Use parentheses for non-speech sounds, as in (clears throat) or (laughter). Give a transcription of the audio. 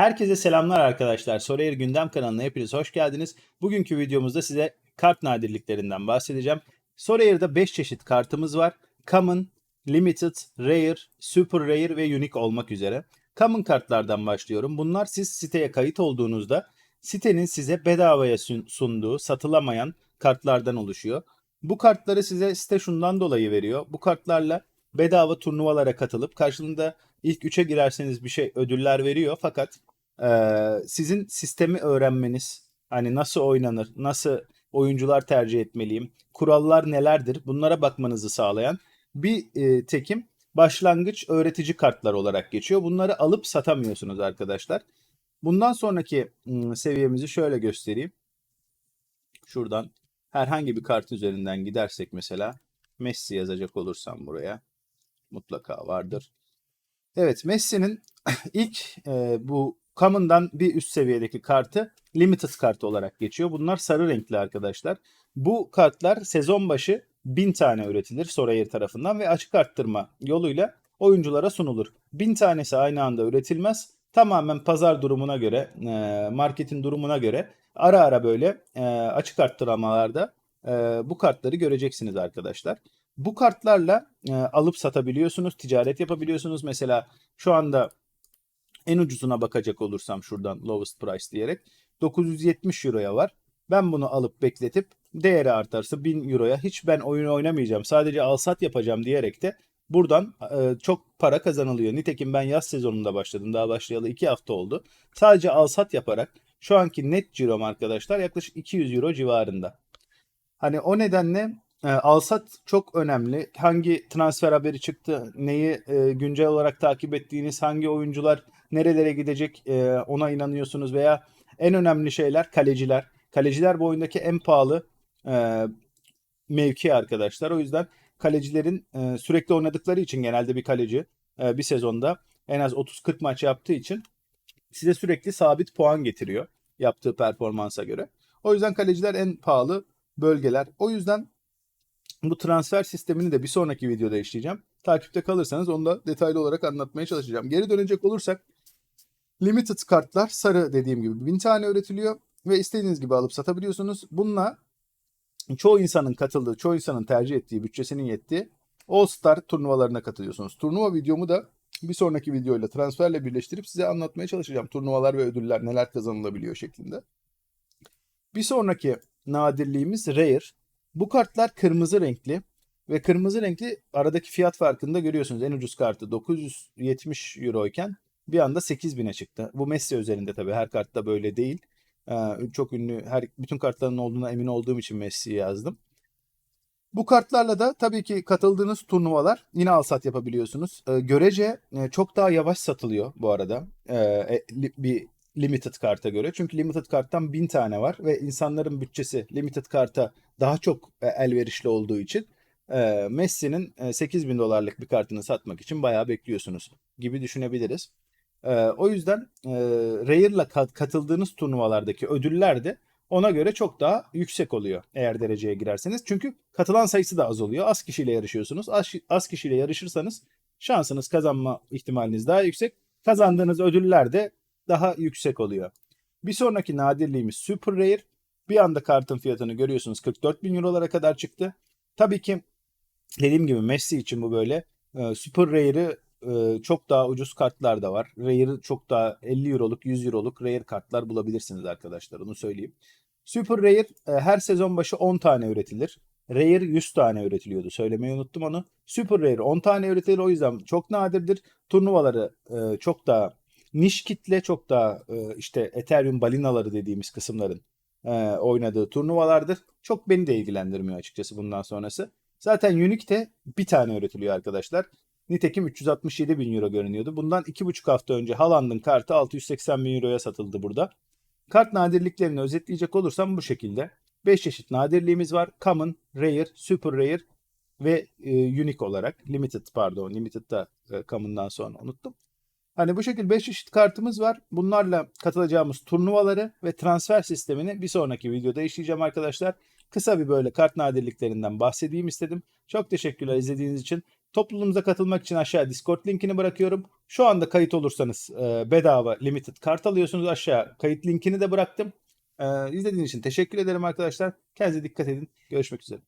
Herkese selamlar arkadaşlar. Sorayer Gündem kanalına hepiniz hoş geldiniz. Bugünkü videomuzda size kart nadirliklerinden bahsedeceğim. Sorayer'da 5 çeşit kartımız var. Common, Limited, Rare, Super Rare ve Unique olmak üzere. Common kartlardan başlıyorum. Bunlar siz siteye kayıt olduğunuzda sitenin size bedavaya sun- sunduğu satılamayan kartlardan oluşuyor. Bu kartları size site şundan dolayı veriyor. Bu kartlarla bedava turnuvalara katılıp karşılığında ilk 3'e girerseniz bir şey ödüller veriyor. Fakat sizin sistemi öğrenmeniz, hani nasıl oynanır, nasıl oyuncular tercih etmeliyim, kurallar nelerdir bunlara bakmanızı sağlayan bir tekim başlangıç öğretici kartlar olarak geçiyor. Bunları alıp satamıyorsunuz arkadaşlar. Bundan sonraki seviyemizi şöyle göstereyim. Şuradan herhangi bir kart üzerinden gidersek mesela Messi yazacak olursam buraya mutlaka vardır. Evet Messi'nin (clears throat) ilk e, bu Common'dan bir üst seviyedeki kartı Limited kartı olarak geçiyor. Bunlar sarı renkli arkadaşlar. Bu kartlar sezon başı 1000 tane üretilir Sorare tarafından ve açık arttırma yoluyla oyunculara sunulur. 1000 tanesi aynı anda üretilmez. Tamamen pazar durumuna göre, e, marketin durumuna göre ara ara böyle e, açık arttırmalarda e, bu kartları göreceksiniz arkadaşlar. Bu kartlarla alıp satabiliyorsunuz, ticaret yapabiliyorsunuz. Mesela şu anda en ucuzuna bakacak olursam şuradan lowest price diyerek 970 euroya var. Ben bunu alıp bekletip değeri artarsa 1000 euroya hiç ben oyun oynamayacağım. Sadece al sat yapacağım diyerek de buradan e, çok para kazanılıyor. Nitekim ben yaz sezonunda başladım. Daha başlayalı 2 hafta oldu. Sadece al sat yaparak şu anki net cirom arkadaşlar yaklaşık 200 euro civarında. Hani o nedenle e, alsat çok önemli. Hangi transfer haberi çıktı, neyi e, güncel olarak takip ettiğiniz, hangi oyuncular nerelere gidecek e, ona inanıyorsunuz veya en önemli şeyler kaleciler. Kaleciler bu oyundaki en pahalı e, mevki arkadaşlar. O yüzden kalecilerin e, sürekli oynadıkları için genelde bir kaleci e, bir sezonda en az 30-40 maç yaptığı için size sürekli sabit puan getiriyor yaptığı performansa göre. O yüzden kaleciler en pahalı bölgeler. O yüzden bu transfer sistemini de bir sonraki videoda işleyeceğim. Takipte kalırsanız onu da detaylı olarak anlatmaya çalışacağım. Geri dönecek olursak limited kartlar sarı dediğim gibi 1000 tane üretiliyor ve istediğiniz gibi alıp satabiliyorsunuz. Bununla çoğu insanın katıldığı, çoğu insanın tercih ettiği, bütçesinin yettiği All Star turnuvalarına katılıyorsunuz. Turnuva videomu da bir sonraki videoyla transferle birleştirip size anlatmaya çalışacağım. Turnuvalar ve ödüller neler kazanılabiliyor şeklinde. Bir sonraki nadirliğimiz Rare. Bu kartlar kırmızı renkli ve kırmızı renkli aradaki fiyat farkını da görüyorsunuz. En ucuz kartı 970 euro iken bir anda 8000'e çıktı. Bu Messi özelinde tabii her kartta böyle değil. Ee, çok ünlü her bütün kartların olduğuna emin olduğum için Messi'yi yazdım. Bu kartlarla da tabii ki katıldığınız turnuvalar yine al sat yapabiliyorsunuz. Ee, görece e, çok daha yavaş satılıyor bu arada. Ee, e, bir limited karta göre. Çünkü limited karttan 1000 tane var ve insanların bütçesi limited karta daha çok e, elverişli olduğu için e, Messi'nin e, 8000 dolarlık bir kartını satmak için bayağı bekliyorsunuz gibi düşünebiliriz. E, o yüzden e, Rare'la kat- katıldığınız turnuvalardaki ödüller de ona göre çok daha yüksek oluyor eğer dereceye girerseniz. Çünkü katılan sayısı da az oluyor. Az kişiyle yarışıyorsunuz. Az, az kişiyle yarışırsanız şansınız kazanma ihtimaliniz daha yüksek. Kazandığınız ödüller de daha yüksek oluyor. Bir sonraki nadirliğimiz Super Rare. Bir anda kartın fiyatını görüyorsunuz 44 bin eurolara kadar çıktı. Tabii ki dediğim gibi Messi için bu böyle. Ee, Super Rare'ı e, çok daha ucuz kartlar da var. Rare'ı çok daha 50 euroluk 100 euroluk Rare kartlar bulabilirsiniz arkadaşlar onu söyleyeyim. Super Rare e, her sezon başı 10 tane üretilir. Rare 100 tane üretiliyordu. Söylemeyi unuttum onu. Super Rare 10 tane üretilir o yüzden çok nadirdir. Turnuvaları e, çok daha niş kitle çok daha e, işte Ethereum balinaları dediğimiz kısımların e, oynadığı turnuvalardır. Çok beni de ilgilendirmiyor açıkçası bundan sonrası. Zaten Unique de bir tane üretiliyor arkadaşlar. Nitekim 367 bin euro görünüyordu. Bundan 2,5 hafta önce Haaland'ın kartı 680 bin euroya satıldı burada. Kart nadirliklerini özetleyecek olursam bu şekilde. 5 çeşit nadirliğimiz var. Common, Rare, Super Rare ve e, Unique olarak. Limited pardon. Limited da e, Common'dan sonra unuttum. Hani bu şekilde 5 çeşit kartımız var. Bunlarla katılacağımız turnuvaları ve transfer sistemini bir sonraki videoda işleyeceğim arkadaşlar. Kısa bir böyle kart nadirliklerinden bahsedeyim istedim. Çok teşekkürler izlediğiniz için. Topluluğumuza katılmak için aşağı Discord linkini bırakıyorum. Şu anda kayıt olursanız e, bedava limited kart alıyorsunuz. Aşağı kayıt linkini de bıraktım. E, izlediğiniz için teşekkür ederim arkadaşlar. Kendinize dikkat edin. Görüşmek üzere.